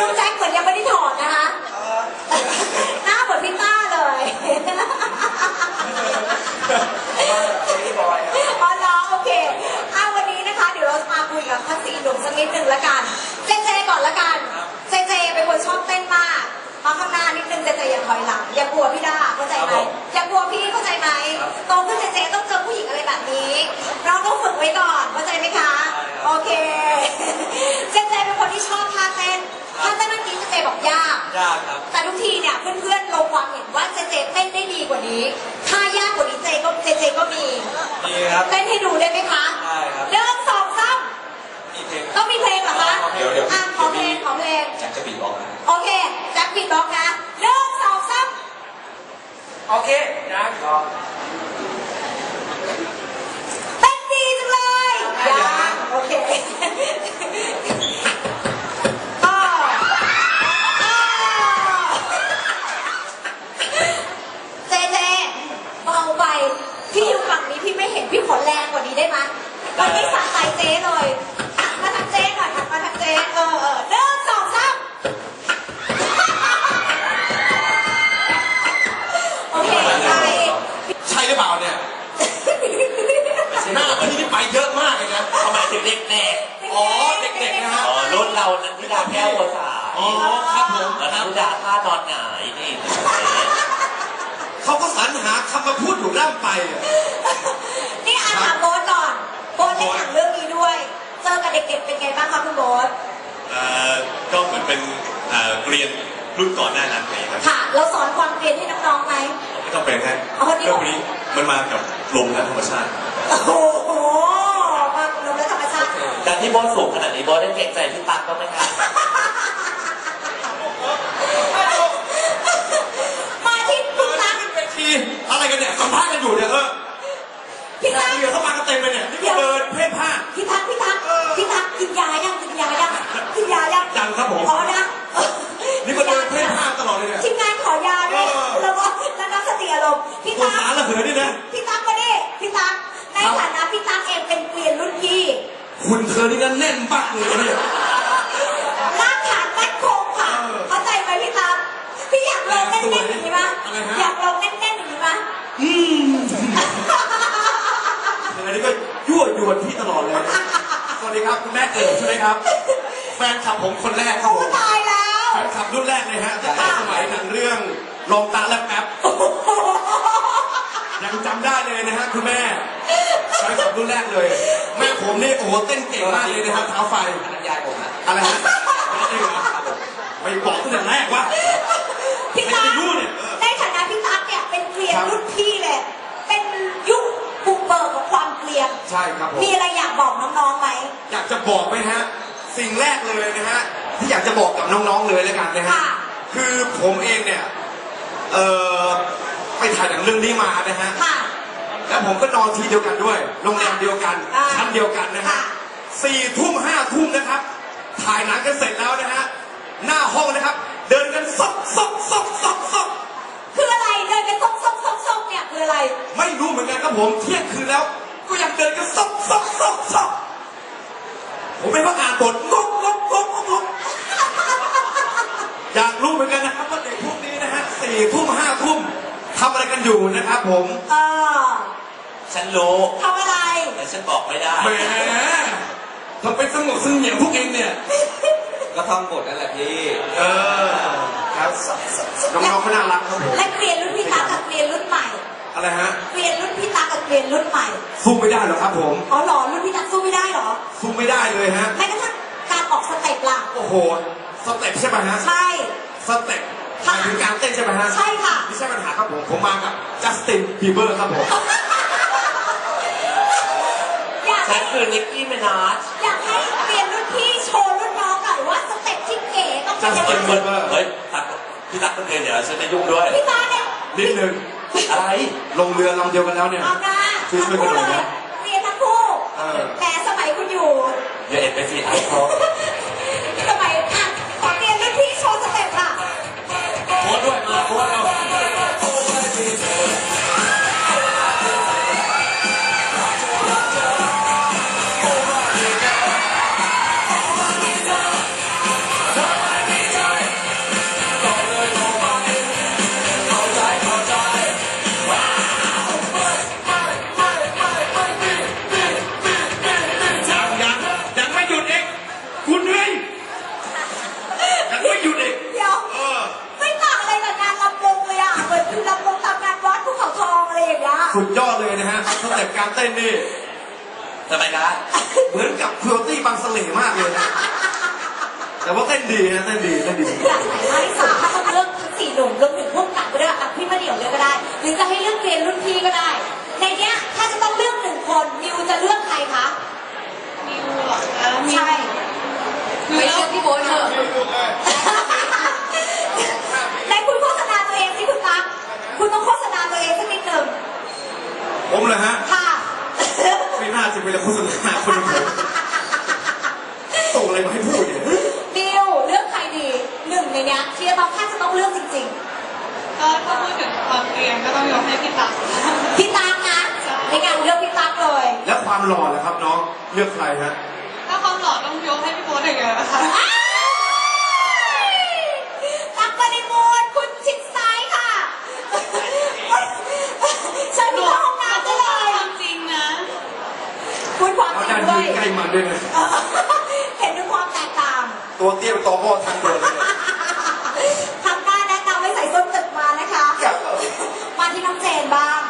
น้องแจ็คเหมือนยังไม่ได้ถอดนะคะ หน้าเหมือนพี่ต้าเลยพี่บอยครับอ๋อเหรอโอเคอะวันนี้นะคะ เดี๋ยวเราจะมาคุยกับพัสีหนุ่มสักนิดหนึ่งละกัน เจเจก่อนละกัน เจเจเป็นคนชอบเต้นมาก มาข้างหน้านิดนึงเจเจอย่าถอยหลัง อย่ากลัวพี่ด้าเข้าใจไหมอย่ากลัวพี่เข้าใจไหมโตขึ้นเจเจ ต้นท่าเต้นเมื่อกี้เจเจบอกยาก ยากครับ แต่ทุกทีเนี่ยเพื่อนๆลงความเห็นว่าเจเจเต้นได้ดีกว่านี้ ถ้ายากกว่านี้เจก็เจเจก็มี ดีครับ เต้นให้ดูได้ไหมคะได้ครับ เริ่มสองสามมีเพลงต้องมีเพลงเหรอคะเดี๋ยวเดี๋ยว อะขอเพลงขอเพลง อยากจะบีบบอกนะโอเคแจ็คปิดบล็อกนะเริ่มสองสามโอเคนะก็เต้นดีจังเลยยังโอเคอ้ออ้อเจเจเบาไป พี่อยู่ฝั่งนี้พี่ไม่ เห็นพี่ขอแรงกว่านี้ได้ไหมวันนี้สะใจเจ๊เลยหันมาทางเจ๊หน่อยหันมาทางเจ๊เออเออเริ่มสองสามโอเคไปใช่หรือเปล่าเนี่ย หน้าพี่นี่ไปเยอะมากเลยนะทำไมถึงเด็กแน่อ๋อเด็กๆนะฮะ อ๋อรุ่นเรานั้นพิดาแก้วบัวสายอ๋อครับผมแล้วครับพิดาท่านอนหงายนี่ เขาก็สรรหาคำมาพูดอยู่ร่ำไปอะนี่อา ถามโบ๊ทก่อนโบ๊ทเล่นหนังเรื่องนี้ด้วย เจอกับเด็กๆเป็นไงบ้างคะคุณโบ๊ทเอ่อก็เหมือนเป็นเอ่อเกรียนรุ่นก่อนหน้านั้นเองครับค่ะ เราสอนความเรียนให้น้องๆไหม ไม่ต้องเป็นฮะอ๋อนี่เรื่องนี้มันมากับลมและธรรมชาติ โอ้โหมาลงและธรรมชาติ การที่โบอสสูงขนาดนี้โบอสได้เกรงใจพี่ตั๊กก็ไหมครับ มาที่พี่ตั๊ก เวทีอะไรกันเนี่ยสัมภาษณ์กันอยู่เนี่ยเออ พี่ตั๊ก เดี๋ยวเข้ามากันเต็มเลยเนี่ยนี่ก็เดินเพ่นพ่าน พี่ตั๊กพี่ตั๊กพี่ตั๊ กกินยายังกินยายังกินยายังยังครับผมอ๋อนะนี่ก็เดินเพ่นพ่านตลอดเลยเนี่ยทีมงานขอยาด้วยเออแล้วก็แล้วก็สติอารมณ์พี่ตัวตั๊กสารระเหยนี่นะพี่ตั๊กมาดิพี่ตั๊กในฐานะพี่ตั๊กเองเป็นเกลียนรุ่นพี่คุณเธอนี่นั่นแน่นปักเลยเนี่ย รากฐานมั่นคงค่ะ เออ เข้าใจไหมพี่ตั๊กพี่อยากลงแน่นๆอย่างนี้ปะ อะไรฮะ อยากลงแน่นๆอย่างนี้ปะ อืมอันนี้ก็ยั่วยวนพี่ตลอดเลย สวัสดี ครับคุณแม่เอ๋ใช่ไหมครับ แฟนคลับผมคนแรกครับโอ้ผมตายแล้วแฟนคลับรุ่นแรกเลยฮะตั้งแต่สมัยหนังเรื่องลองตาและแป๊บยังจำได้เลยนะฮะคุณแม่แฟนคลับรุ่นแรกเลย แม่ผมนี่โอ้โหเต้นเก่งมากเลยนะฮะเท้าไฟอันนั้นยายผมนะอะไรฮะไม่ได้เหรอไม่บอกตั้งแต่แรกว่าพี่ตั๊กไม่รู้เนี่ยเออในฐานะพี่ตั๊กเนี่ยเป็นเกลียนครับรุ่นพี่เลยเป็นยุคบุกเบิกของความเกลียนใช่ครับผมมีอะไรอยากบอกน้องๆไหม อยากจะบอกไหมฮะ สิ่งแรกเลยนะฮะที่อยากจะบอกกับน้องๆเลยแล้วกันนะฮะ ค่ะ คือผมเองเนี่ย เอ่อ ไปถ่ายหนังเรื่องนี้มานะฮะ ค่ะ แล้วผมก็นอนทีเดียวกันด้วย โรงแรมเดียวกัน อ่าชั้นเดียวกันนะฮะค่ะ สี่ทุ่มห้าทุ่มนะครับ ถ่ายหนังกันเสร็จแล้วนะฮะ หน้าห้องนะครับ เดินกันซอกซอกซอกซอกซอกคืออะไรเดินกันซอกซอกซอกซอกเนี่ยคืออะไร ไม่รู้เหมือนกันครับผม เที่ยงคืนแล้ว ก็ยังเดินกันซอกซอกซอกซอก ผมไม่ว่าอ่านบทงกงกงกงกอยากรู้เหมือนกันนะครับว่าเด็กพวกนี้นะฮะสี่ทุ่มห้าทุ่มทำอะไรกันอยู่นะครับผม เออฉันรู้ทำอะไร แต่ฉันบอกไม่ได้ แหมทำเป็นสงบสงเงียมพวกเองเนี่ย ก็ท่องบทนั่นแหละพี่ เออ ครับ น้องๆก็น่ารักครับผม และเกลียนรุ่นพี่ตั๊กกับเกลียนรุ่นใหม่ อะไรฮะเกลียนรุ่นพี่ตั๊กกับเกลียนรุ่นใหม่สู้ไม่ได้หรอกครับผมอ๋อเหรอรุ่นพี่ตั๊กสู้ไม่ได้เหรอสู้ไม่ได้เลยฮะแม้กระทั่งการออกสเต็ปล่ะโอ้โหสเต็ปใช่ไหมฮะใช่สเต็ปหมายถึงการเต้นใช่ไหมฮะใช่ค่ะไม่ใช่ปัญหาครับผมผมมากับจัสตินบีเบอร์ครับผมอยากฉัให้นคือนิกกี้เมนาชอยากให้เกลียนรุ่นพี่โชว์รุ่นน้องหน่อยว่าสเต็ปที่เก๋ต้องเป็นยัง Justin ไง Bieber เฮ้ยตักพี่ตักต้องเรียนเดี๋ยวฉันจะยุ่งด้วยพี่ตั๊กเนี่ยนิดนึง อะไรลงเรือลำเดียวกันแล้วเนี่ยเอาหน้าช่วยทั้งๆกันคู่หน่อยเลนะ เสล่มากเลยนะแต่ว่าเต้นดีนะเต้นดีเต้นดี หลากหลายมากที่สุดถ้าต้องเลือกทั้งสี่หนุ่มรวมถึงพวกกับก็ได้อะพี่มาเดี่ยวเลยก็ได้ หรือจะให้เลือกเรียนรุ่นพี่ก็ได้ ในเนี้ยถ้าจะต้องเลือกหนึ่งคนนิวจะเลือกใครคะนิวเหรอคะใช่ไปเลือกพี่โบ๊ทเถอะในคุณโฆษณาตัวเองสิคุณตั๊กคุณต้องโฆษณาตัวเองสักนิดหนึ่งผมเลยฮะค่ะ ไม่น่าจะเป็นโฆษณาคน ความหล่อล่ะครับน้องเลือกใครฮะ ถ้าความหล่อต้องยกให้พี่โบ๊ทอย่างเดียวนะคะ ตั๊กบริบูรณ์คุณชิดซ้ายค่ะเชิญที่ห้องน้ำได้เลย ความจริงนะ พูดความ เอา จริ ด้าง น ด้ว ยื ย นใกล้มันด้วยนะ เห็นถึงความแตกต่าง ตัวเตี้ยเป็นตอพ่อทางเดินเลยเนี่ย ทำหน้าแนะนำให้ใส่ส้นตึกมานะคะ ครับ มาที่น้องเจนบ้าง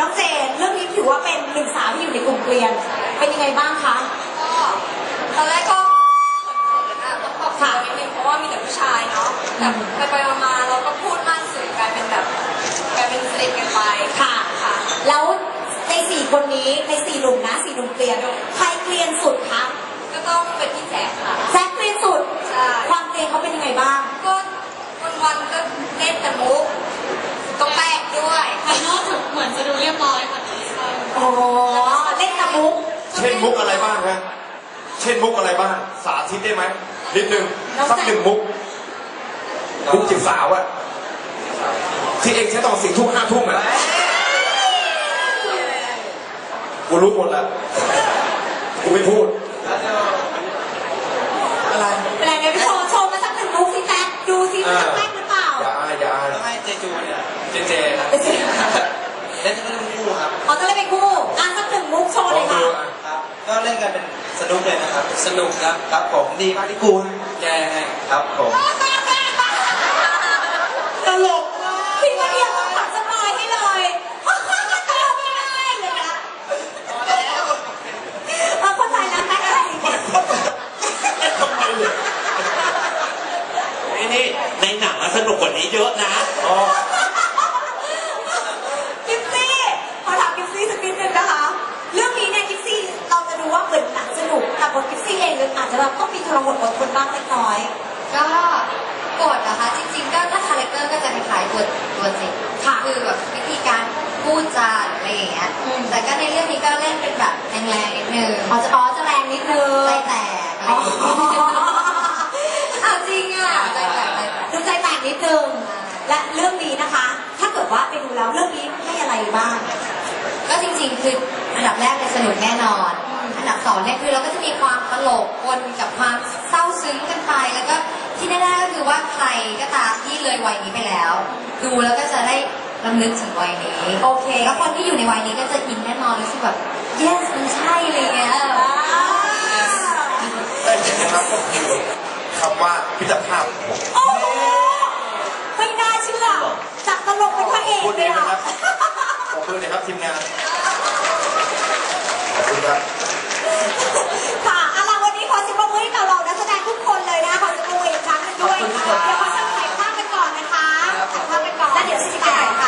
น้องเจนเรื่องนี้ถือว่าเป็นหนึ่งสาวที่อยู่ ในกลุ่มเกลียน เป็นยังไงบ้างคะ ก็ตอนแรกก็เขินๆอะต้องปรับตัวนิดนึงเพราะว่ามีแต่ผู้ชายเนาะแต่ไปไปๆมาๆเราก็พูดมากสุดกลายเป็นแบบกลายเป็นสนิทกันไปค่ะ ค่ะ แล้วในสี่คนนี้ในสี่หนุ่มนะสี่หนุ่มเกลียน ใครเกลียนสุดคะก็ต้องเป็นพี่แจ๊คค่ะแจ็คเกลียนสุด ใช่ ความเกลียนเขาเป็นยังไงบ้าง ก็วันๆก็เล่นแต่มุกต้องแปลกด้วย ภายนอกเหมือนจะดูเรียบร้อยค่ะใช่ อ๋อ เล่นตะมุก เช่น มุกอะไรบ้างฮะเช่นมุกอะไรบ้าง สาธิตได้ไหมนิดนึงสักหนึ่งมุกมุกจีบสาวอะที่เองใช้ตอนสี่ทุ่มห้าทุ่มอะกูรู้หมดแล้วกูไม่พูด อะไรแปลงไงพี่โชว์โชว์มาสักหนึ่งมุกสิแจ็คดูสิมันจะแป๊กหรือเปล่า อย่าอายอย่าอายต้องให้เจจูเนี่ยเจเจครับเดี๋ยวสิเล่นเป็นคู่ครับอ๋อจะเล่นเป็นคู่อะสักหนึ่งมุกโชว์เลยค่ะครับ ก็เล่นกันเป็นสนุกเลยนะครับ สนุกครับ ครับผมดีมากที่กูแกให้ครับผม ตลกมากพี่มาเดียวต้องตัดสปอยให้เลยตลกไม่ได้เลยนะเออเข้าใจแล้วแม็กอะไร ทำไมเนี่ย นี่นี่ในหนังอะสนุกกว่านี้เยอะนะ อ๋อ กิฟซี่ขอถามกิฟซี่สักนิดนึงนะคะ เรื่องนี้เนี่ยกิฟซี่เราจะดูว่าเหมือนหนังสนุก แต่บทกิฟซี่เองอาจจะแบบต้องมีทรหดอดทนบ้างเล็กน้อย ก็กดนะคะจริงๆก็ถ้าคาแรคเตอร์ก็จะคล้ายๆตัวตัวจริงค่ะคือแบบวิธีการพูดจาหรืออะไรอย่างเงี้ยอืมแต่ก็ในเรื่องนี้ก็เล่นเป็นแบบแรงๆนิดนึงอ๋อจะอ๋อจะแรงนิดนึงใจแตกอะไรอ๋ออย่างเงี้ยเอาจริงอะใจแตกใจแตกดูใจแตกนิดนึงและเรื่องนี้นะคะ ถ้าเกิดว่าไปดูแล้วเรื่องนี้ให้อะไรบ้างก็จริงๆคืออันดับแรกเลยสนุกแน่นอน อันดับสองเนี่ยคือเราก็จะมีความตลกปนกับความเศร้าซึ้งกันไป แล้วก็ที่แน่ๆก็คือว่าใครก็ตามที่เลยวัยนี้ไปแล้ว ดูแล้วก็จะได้รำลึกถึงวัยนี้โอเคแล้วคนที่อยู่ในวัยนี้ก็จะอินแน่นอนรู้สึกแบบ yes มันใช่เลยแต่เห็นไหมครับก็คือคำว่าพิจารณาโอ้ไม่น่าเชื่อจากตลกเป็นพระเอกพูดเองนะครับขอบคุณนะครับทีมงานขอบคุณครับ ด้วยค่ะเดี๋ยวขาสังเกตภาพไปก่อนนะคะถ่ายภาพกัก่อนแล้วเดี๋ยวจะไปใหนค่ะ